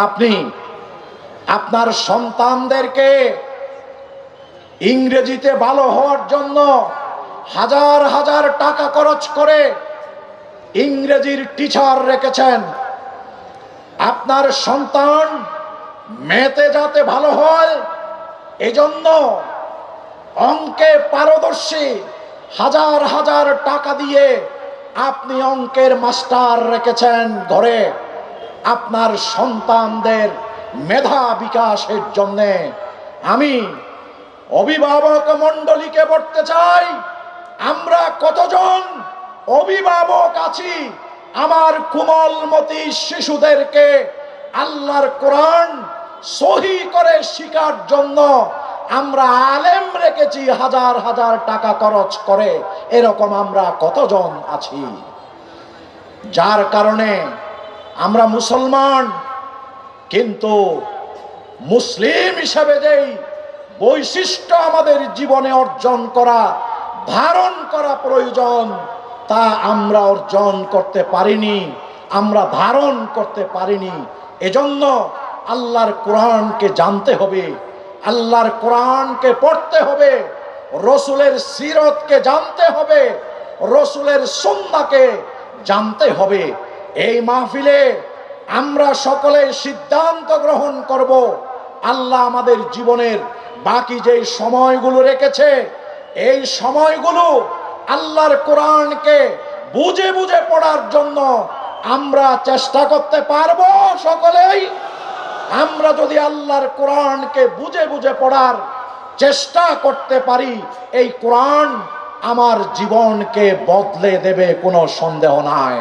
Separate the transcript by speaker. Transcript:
Speaker 1: আপনি আপনার সন্তানদেরকে ইংরেজিতে ভালো হওয়ার জন্য হাজার হাজার টাকা খরচ করে ইংরেজির টিচার রেখেছেন। আপনার সন্তান মেতে যাতে ভালো হয়, এজন্য অঙ্কে পারদর্শী হাজার হাজার টাকা দিয়ে আপনি অঙ্কের মাস্টার রেখেছেন ঘরে। আপনার সন্তানদের মেধা বিকাশের জন্যে আমি অভিভাবক মণ্ডলীকে বলতে চাই, আমরা কতজন অভিভাবক আছি আমার কোমলমতি শিশুদেরকে আল্লাহর কোরআন সহি করে শিকার জন্য আমরা আলেম রেখেছি, হাজার হাজার টাকা খরচ করে, এরকম আমরা কতজন আছি? যার কারণে আমরা মুসলমান, কিন্তু মুসলিম হিসাবে যেই বৈশিষ্ট্য আমাদের জীবনে অর্জন করা, ধারণ করা প্রয়োজন, তা আমরা অর্জন করতে পারিনি, আমরা ধারণ করতে পারিনি। এজন্য আল্লাহর কোরআনকে জানতে হবে, আল্লাহর কোরআনকে পড়তে হবে, রসুলের সিরতকে জানতে হবে, রসুলের সন্নাকে জানতে হবে। এই মাহফিলে আমরা সকলে সিদ্ধান্ত গ্রহণ করব। আল্লাহ আমাদের জীবনের বাকি যে সময়গুলো রেখেছে, এই সময়গুলো আল্লাহর কোরআনকে বুঝে বুঝে পড়ার জন্য আমরা চেষ্টা করতে পারব সকলেই। আমরা যদি আল্লাহর কোরআনকে বুঝে বুঝে পড়ার চেষ্টা করতে পারি, এই কোরআন আমার জীবনকে বদলে দেবে, কোনো সন্দেহ নাই।